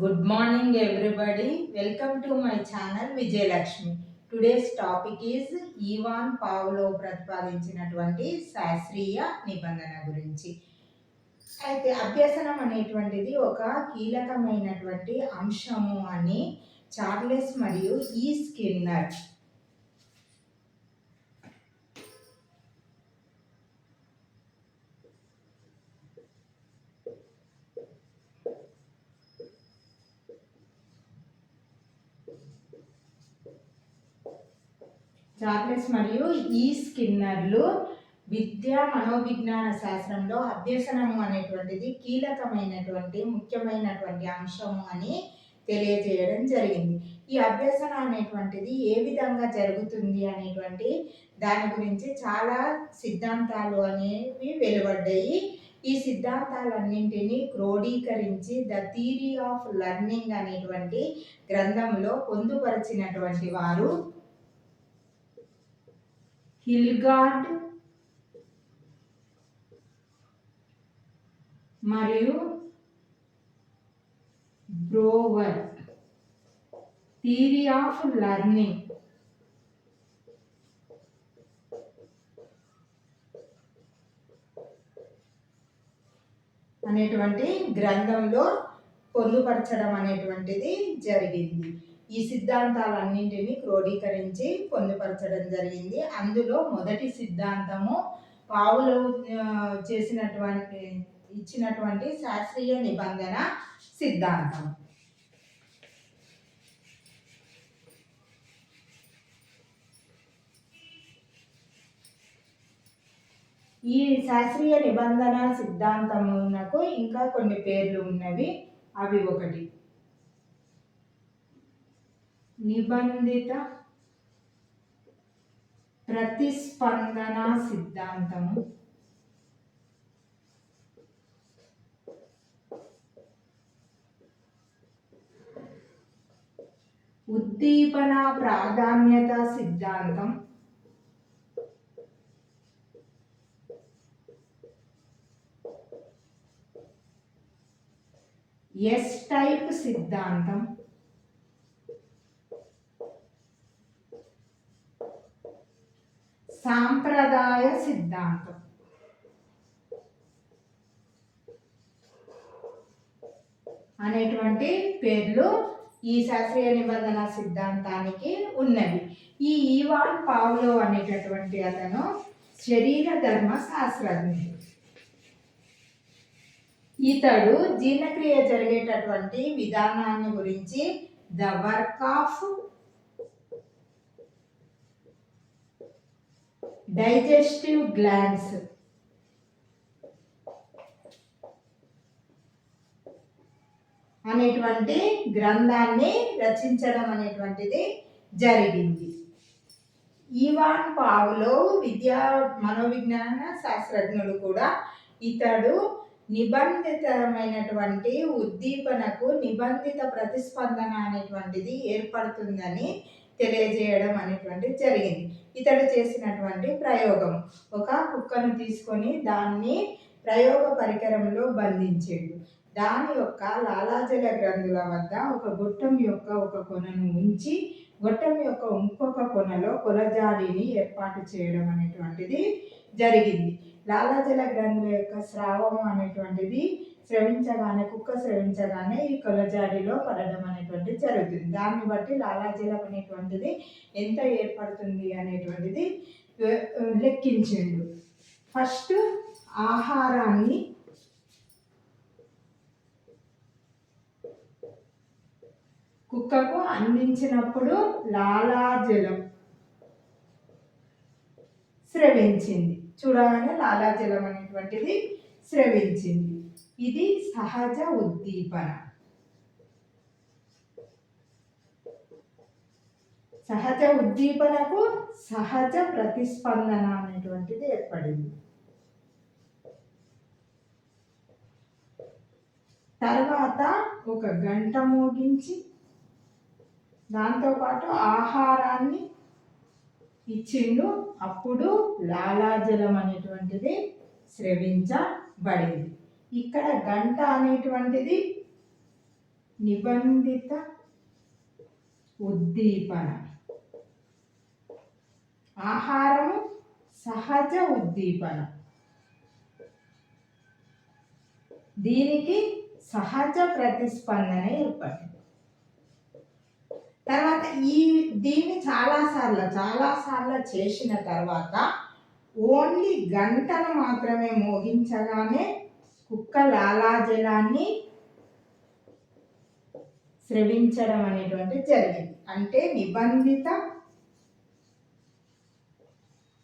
Good morning everybody welcome to my channel Vijayalakshmi today's topic is Ivan Pavlov ప్రతిపాదించినటువంటి శాస్త్రీయ నిబంధన గురించి. అయితే అభ్యసనం అనేటువంటిది ఒక కీలకమైనటువంటి అంశము అని చార్లెస్ మరియు ఈ స్కిన్నర్ చార్లెస్ మరియు ఈ స్కిన్నర్లు విద్యా మనోవిజ్ఞాన శాస్త్రంలో అభ్యసనము అనేటువంటిది కీలకమైనటువంటి ముఖ్యమైనటువంటి అంశము అని తెలియజేయడం జరిగింది. ఈ అభ్యసన అనేటువంటిది ఏ విధంగా జరుగుతుంది అనేటువంటి దాని గురించి చాలా సిద్ధాంతాలు అనేవి వెలువడ్డాయి. ఈ సిద్ధాంతాలన్నింటినీ క్రోడీకరించి ద థీరీ ఆఫ్ లర్నింగ్ అనేటువంటి గ్రంథంలో పొందుపరిచినటువంటి వారు హిల్గార్డ్ మరియు బ్రోవర్. Theory of learning. అనేటువంటి గ్రంథంలో పొందుపరచడం అనేటువంటిది జరిగింది. ఈ సిద్ధాంతాలన్నింటినీ క్రోడీకరించి పొందుపరచడం జరిగింది. అందులో మొదటి సిద్ధాంతము పావులు చేసినటువంటి ఇచ్చినటువంటి శాస్త్రీయ నిబంధన సిద్ధాంతం. ఈ శాస్త్రీయ నిబంధన సిద్ధాంతమునకు ఇంకా కొన్ని పేర్లు ఉన్నవి. అవి ఒకటి. నిబంధిత ప్రతిస్పందన సిద్ధాంతము. ఉద్దీపన ప్రాధాన్యత సిద్ధాంతం. ఎస్ టైప్ సిద్ధాంతం. సాంప్రదాయ సిద్ధాంతం. అనేటువంటి పేర్లు ఈ శాస్త్రీయ నిబంధన సిద్ధాంతానికి ఉన్నవి. ఈ ఈవాన్ పావులో అనేటటువంటి అతను శరీర ధర్మ శాస్త్రజ్ఞుడు. ఇతడు జీర్ణక్రియ జరిగేటటువంటి విధానాన్ని గురించి the work of digestive glands. అనేటువంటి గ్రంథాన్ని రచించడం అనేటువంటిది జరిగింది. ఈవాన్ పావులో విద్యా మనోవిజ్ఞాన శాస్త్రజ్ఞుడు కూడా ఇతడు నిబంధితమైనటువంటి ఉద్దీపనకు నిబంధిత ప్రతిస్పందన అనేటువంటిది ఏర్పడుతుందని తెలియజేయడం అనేటువంటిది జరిగింది. ఇతడు చేసినటువంటి ప్రయోగం. ఒక కుక్కను తీసుకొని దాన్ని ప్రయోగ పరికరంలో బంధించాడు. దాని యొక్క లాలాజల గ్రంథుల వద్ద ఒక గొట్టం యొక్క ఒక కొనను ఉంచి గొట్టం యొక్క ఇంకొక కొనలో కొలజాడిని ఏర్పాటు చేయడం అనేటువంటిది జరిగింది. లాలాజల గ్రంథుల యొక్క స్రావము అనేటువంటిది స్రవించగానే కుక్క స్రవించగానే ఈ కొలజాడిలో పడడం అనేటువంటిది జరుగుతుంది. దాన్ని బట్టి లాలాజలం అనేటువంటిది ఎంత ఏర్పడుతుంది అనేటువంటిది లెక్కించిండు. ఫస్ట్ ఆహారాన్ని కుక్కకు అందించినప్పుడు లాలాజలం స్రవించింది. చూడగానే లాలాజలం అనేటువంటిది స్రవించింది. ఇది సహజ ఉద్దీపన. సహజ ఉద్దీపనకు సహజ ప్రతిస్పందన అనేటువంటిది ఏర్పడింది. తర్వాత ఒక గంట మోగించి దాంతోపాటు ఆహారాన్ని ఇచ్చిండు. అప్పుడు లాలాజలం అనేటువంటిది స్రవించబడింది. ఇక్కడ గంట అనేటువంటిది నిబంధిత ఉద్దీపన. ఆహారము సహజ ఉద్దీపన. దీనికి సహజ ప్రతిస్పందన ఏర్పడింది. తర్వాత ఈ దీన్ని చాలాసార్లు చాలాసార్లు చేసిన తర్వాత ఓన్లీ గంటను మాత్రమే మోగించగానే కుక్క లాలాజలాన్ని స్రవించడం అనేటువంటి జరిగింది. అంటే నిబంధిత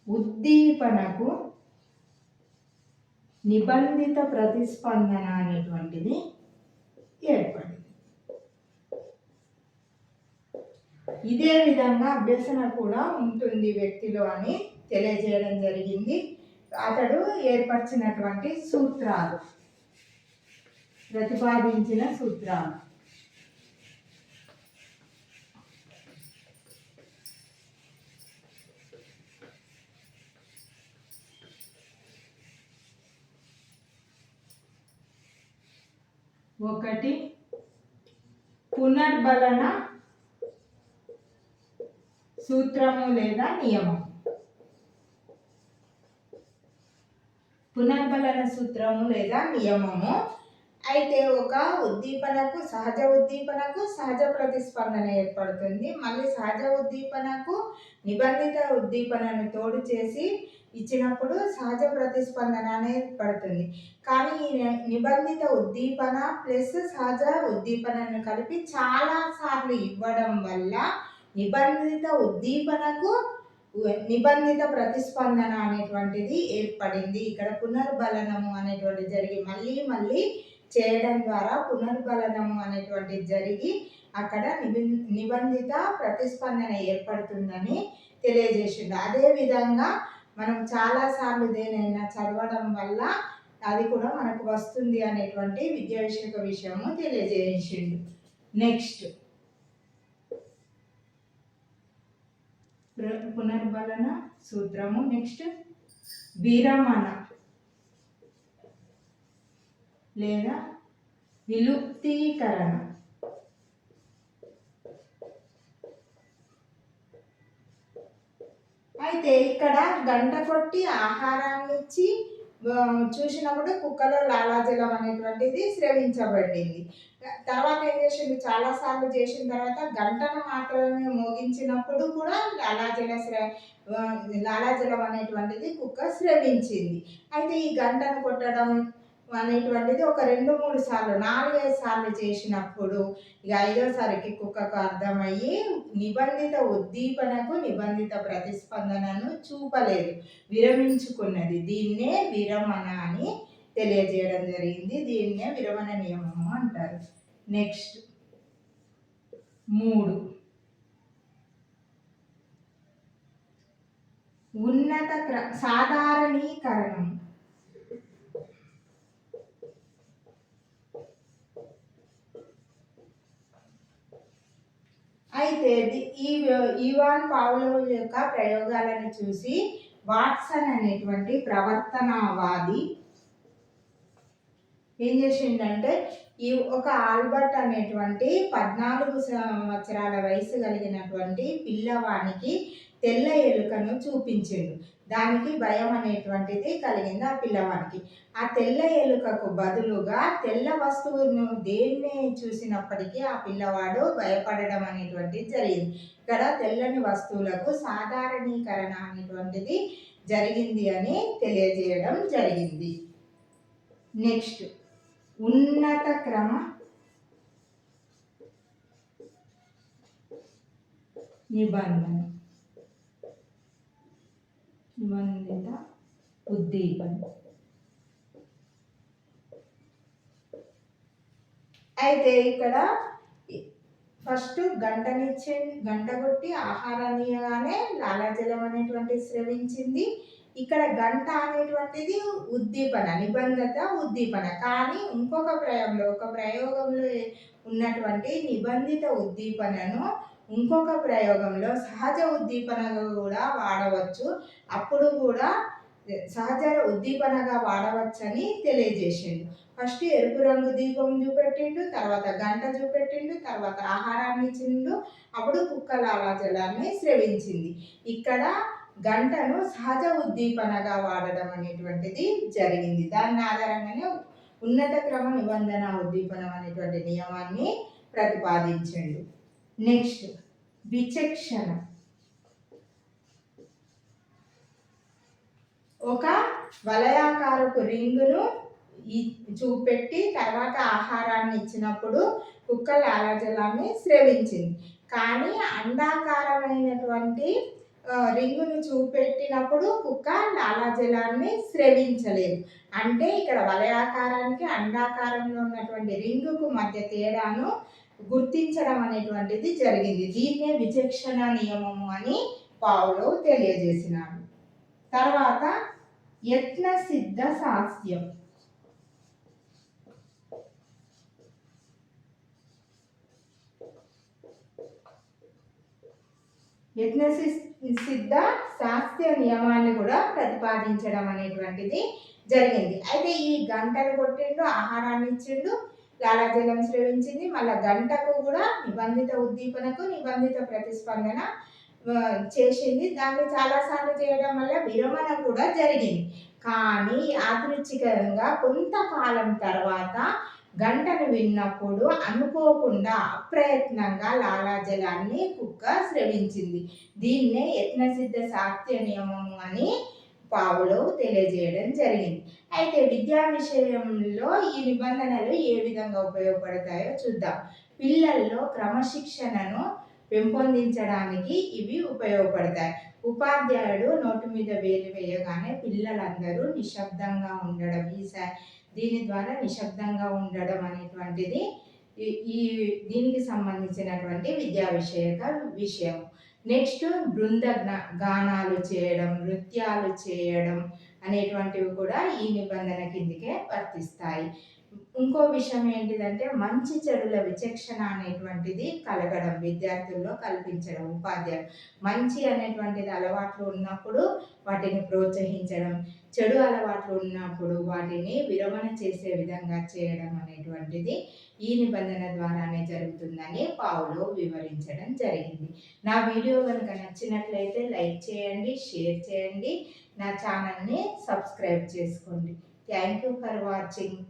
ఉద్దీపనకు నిబంధిత ప్రతిస్పందన అనేటువంటిది ఏర్పడింది. ఇదే విధంగా అభ్యసన కూడా ఉంటుంది వ్యక్తిలో అని తెలియజేయడం జరిగింది. అతడు ఏర్పరిచినటువంటి సూత్రాలు ప్రతిపాదించిన సూత్రాలు. ఒకటి పునర్బలన సూత్రము లేదా నియమం పునర్బలన సూత్రము లేదా నియమము. అయితే ఒక ఉద్దీపనకు సహజ ఉద్దీపనకు సహజ ప్రతిస్పందన ఏర్పడుతుంది. మళ్ళీ సహజ ఉద్దీపనకు నిబంధిత ఉద్దీపనను తోడు చేసి ఇచ్చినప్పుడు సహజ ప్రతిస్పందన అనేది పడుతుంది. కానీ ఈ నిబంధిత ఉద్దీపన ప్లస్ సహజ ఉద్దీపనను కలిపి చాలా సార్లు ఇవ్వడం వల్ల నిబంధిత ఉద్దీపనకు నిబంధిత ప్రతిస్పందన అనేటువంటిది ఏర్పడింది. ఇక్కడ పునర్బలనము అనేటువంటిది జరిగి మళ్ళీ మళ్ళీ చేయడం ద్వారా పునర్బలనము అనేటువంటిది జరిగి అక్కడ నిబి నిబంధిత ప్రతిస్పందన ఏర్పడుతుందని తెలియజేసిండు. అదేవిధంగా మనం చాలాసార్లు దేనైనా చదవడం వల్ల అది కూడా మనకు వస్తుంది అనేటువంటి విద్యా విషయక విషయము తెలియజేసిండు. నెక్స్ట్ పునర్బలన సూత్రము. నెక్స్ట్ విరమణ. లేదా విలుప్తీకరణ. అయితే ఇక్కడ గంట కొట్టి ఆహారాన్ని ఇచ్చి చూసినప్పుడు కుక్కలో లాలాజలం అనేటువంటిది స్రవించబడింది తర్వాత ఏం చేసింది? చాలాసార్లు చేసిన తర్వాత గంటను మాత్రమే మోగించినప్పుడు కూడా లాలాజల స్ర లాలాజలం అనేటువంటిది కుక్క స్రవించింది అయితే ఈ గంటను కొట్టడం అనేటువంటిది ఒక రెండు మూడు సార్లు నాలుగైదు సార్లు చేసినప్పుడు ఇక ఐదోసారికి కుక్కకు అర్థమయ్యి నిబంధిత ఉద్దీపనకు నిబంధిత ప్రతిస్పందనను చూపలేదు. విరమించుకున్నది. దీన్నే విరమణ అని తెలియజేయడం జరిగింది. దీన్నే విరమణ నియమము అంటారు. నెక్స్ట్. మూడు. ఉన్నత క్ర సాధారణీకరణం. అయితే ఈ ఈవాన్ పావులో యొక్క ప్రయోగాలను చూసి వాట్సన్ అనేటువంటి ప్రవర్తనవాది ఏం చేసిండంటే ఈ ఒక ఆల్బర్ట్ అనేటువంటి పద్నాలుగు సంవత్సరాల వయసు కలిగినటువంటి పిల్లవానికి తెల్ల ఎలుకను చూపించిండు. దానికి భయం అనేటువంటిది కలిగింది ఆ పిల్లవాడికి ఆ తెల్ల ఎలుకకు బదులుగా తెల్ల వస్తువును దేన్ని చూసినప్పటికీ ఆ పిల్లవాడు భయపడడం అనేటువంటిది జరిగింది. ఇక్కడ తెల్లని వస్తువులకు సాధారణీకరణ అనేటువంటిది జరిగింది అని తెలియజేయడం జరిగింది. నెక్స్ట్ ఉన్నత క్రమ నిబంధన. నిబంధిత ఉద్దీపన. అయితే ఇక్కడ ఫస్ట్ గంటనిచ్చే గంట కొట్టి ఆహారాన్ని ఇవ్వగానే లాలాజలం అనేటువంటి స్రవించింది ఇక్కడ గంట అనేటువంటిది ఉద్దీపన నిబంధత ఉద్దీపన. కానీ ఇంకొక ప్రయోగంలో ఒక ప్రయోగంలో ఉన్నటువంటి నిబంధిత ఉద్దీపనను ఇంకొక ప్రయోగంలో సహజ ఉద్దీపనగా కూడా వాడవచ్చు. అప్పుడు కూడా సహజ ఉద్దీపనగా వాడవచ్చని తెలియజేసిండు. ఫస్ట్ ఎరుపు రంగు దీపం చూపెట్టిండు తర్వాత గంట చూపెట్టిండు తర్వాత ఆహారాన్ని ఇచ్చిండు. అప్పుడు కుక్క లాలాజలాన్ని స్రవించింది. ఇక్కడ గంటను సహజ ఉద్దీపనగా వాడడం అనేటువంటిది జరిగింది. దాని ఆధారంగానే ఉన్నత క్రమ నిబంధన ఉద్దీపనం అనేటువంటి నియమాన్ని ప్రతిపాదించండు. నెక్స్ట్ విచక్షణ ఒక వలయాకారపు రింగును చూపెట్టి తర్వాత ఆహారాన్ని ఇచ్చినప్పుడు కుక్క లాలజలాన్ని స్రవించింది. కానీ అండాకారమైనటువంటి రింగును చూపెట్టినప్పుడు కుక్క లాలాజలాన్ని స్రవించలేదు. అంటే ఇక్కడ వలయాకారానికి అండాకారంలో ఉన్నటువంటి రింగుకు మధ్య తేడాను గుర్తించడం అనేటువంటిది జరిగింది. దీన్నే విచక్షణ నియమము అని పావులో తెలియజేసినాడు. తర్వాత యత్న సిద్ధ శాస్త్యం. యజ్ఞ సిద్ధ శాస్త్ర నియమాన్ని కూడా ప్రతిపాదించడం అనేటువంటిది జరిగింది. అయితే ఈ గంటలు కొట్టిండు ఆహారాన్ని ఇచ్చిండు లాలాజలం స్రవించింది మళ్ళీ గంటకు కూడా నిబంధిత ఉద్దీపనకు నిబంధిత ప్రతిస్పందన చేసింది. దాన్ని చాలాసార్లు చేయడం వల్ల విరమణ కూడా జరిగింది. కానీ యాదృచ్ఛికంగా కొంతకాలం తర్వాత గంటను విన్నప్పుడు అనుకోకుండా అప్రయత్నంగా లాలాజలాన్ని కుక్క స్రవించింది దీన్నే యత్నసిద్ధ సాత్య నియమము అని పావులో తెలియజేయడం జరిగింది. అయితే విద్యా విషయంలో ఈ నిబంధనలు ఏ విధంగా ఉపయోగపడతాయో చూద్దాం. పిల్లల్లో క్రమశిక్షణను పెంపొందించడానికి ఇవి ఉపయోగపడతాయి. ఉపాధ్యాయుడు నోటి మీద వేలు వేయగానే పిల్లలందరూ నిశ్శబ్దంగా ఉండడం ఈ దీని ద్వారా నిశ్శబ్దంగా ఉండడం అనేటువంటిది ఈ దీనికి సంబంధించినటువంటి విద్యా విషయక విషయం. నెక్స్ట్ బృంద గానాలు చేయడం నృత్యాలు చేయడం అనేటువంటివి కూడా ఈ నిబంధన కిందికే వర్తిస్తాయి. ఇంకో విషయం ఏంటిదంటే మంచి చెడుల విచక్షణ అనేటువంటిది కలగడం విద్యార్థుల్లో కల్పించడం ఉపాధ్యాయులు మంచి అనేటువంటిది అలవాట్లు ఉన్నప్పుడు వాటిని ప్రోత్సహించడం చెడు అలవాట్లు ఉన్నప్పుడు వాటిని విరమణ చేసే విధంగా చేయడం అనేటువంటిది ఈ నిబంధన ద్వారానే జరుగుతుందని పావులో వివరించడం జరిగింది. నా వీడియో కనుక నచ్చినట్లయితే లైక్ చేయండి షేర్ చేయండి. నా ఛానల్ని సబ్స్క్రైబ్ చేసుకోండి. Thank you for watching.